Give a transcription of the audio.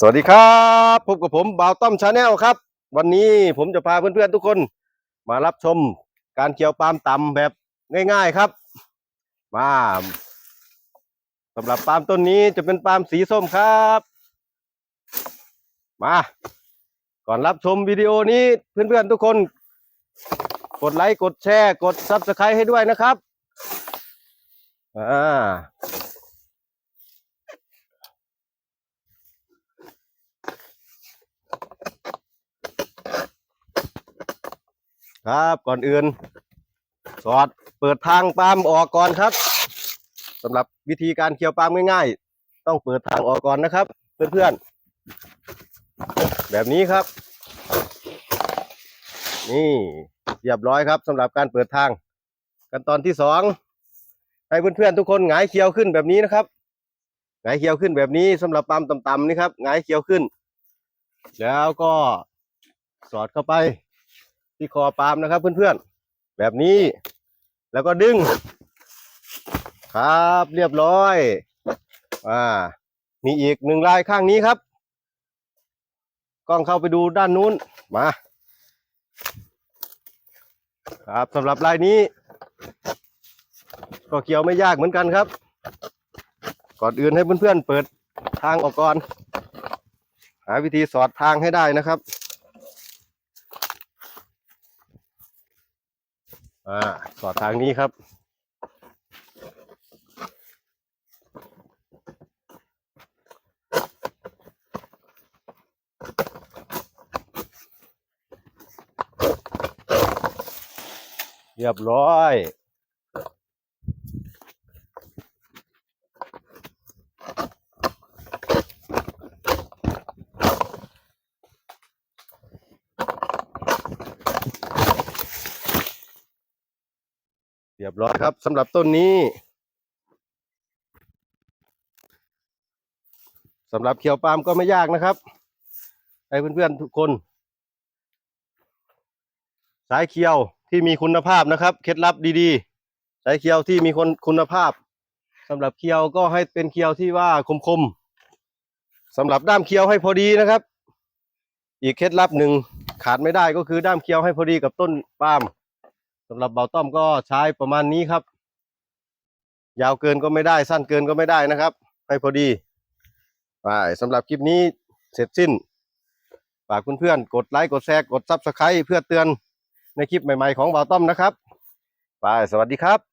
สวัสดีครับพบกับผมบ่าวต้อมชาแนลครับ วันนี้ผมจะพาเพื่อนๆทุกคน มารับชมการเคี่ยวปาล์มต่ำแบบง่าย ๆครับ มาสำหรับปาล์มต้นนี้จะเป็นปาล์มสีส้มครับ มา ก่อนรับชมวิดีโอนี้เพื่อนๆทุกคน กดไลค์กดแชร์ กดซับสไครต์ให้ด้วยนะครับอ่า ครับก่อนอื่น สอดเปิดทางปาล์มออกก่อนครับสำหรับวิธีการเคี่ยวปาล์มง่ายๆ ต้องเปิดทางออกก่อนนะครับ เพื่อนๆ แบบนี้ครับ นี่เรียบร้อยครับสำหรับการเปิดทางขั้นตอนที่สองให้เพื่อนๆทุกคนหงายเคี่ยวขึ้นแบบนี้นะครับหงายเคี่ยวขึ้นแบบนี้สำหรับปามต่ำๆนี่ครับหงายเคี่ยวขึ้น แล้วก็สอดเข้าไป ที่คอปาล์มนะครับ เพื่อนๆ แบบนี้ แล้วก็ดึง ครับเรียบร้อย อ่า มีอีกหนึ่งลายข้างนี้ครับ กล้องเข้าไปดูด้านนู้นมา ครับสำหรับลายนี้ ก็เกี่ยวไม่ยากเหมือนกันครับ ก่อนอื่นให้เพื่อนๆเปิดทางออกก่อน หาวิธีสอดทางให้ได้นะครับ อ่าสอดทางนี้ครับเรียบร้อย เรียบร้อยครับสำหรับต้นนี้สำหรับเขียวปาล์มก็ไม่ยากนะครับให้เพื่อนๆทุกคน สายเคียวที่มีคุณภาพนะครับ เคล็ดลับดีๆ สายเคียวที่มีคนคุณภาพสำหรับเคียวก็ให้เป็นเคียวที่ว่าคมๆสำหรับด้ามเคียวให้พอดีนะครับ อีกเคล็ดลับหนึ่งขาดไม่ได้ก็คือด้ามเคียวให้พอดีกับต้นปาล์ม สำหรับเบาต้อมก็ใช้ประมาณนี้ครับ ยาวเกินก็ไม่ได้สั้นเกินก็ไม่ได้นะครับ ให้พอดีไปสำหรับคลิปนี้เสร็จสิ้นฝากเพื่อนๆกดไลค์กดแชร์กดซับสไครต์เพื่อเตือนในคลิปใหม่ๆของเบาต้อมนะครับไปสวัสดีครับ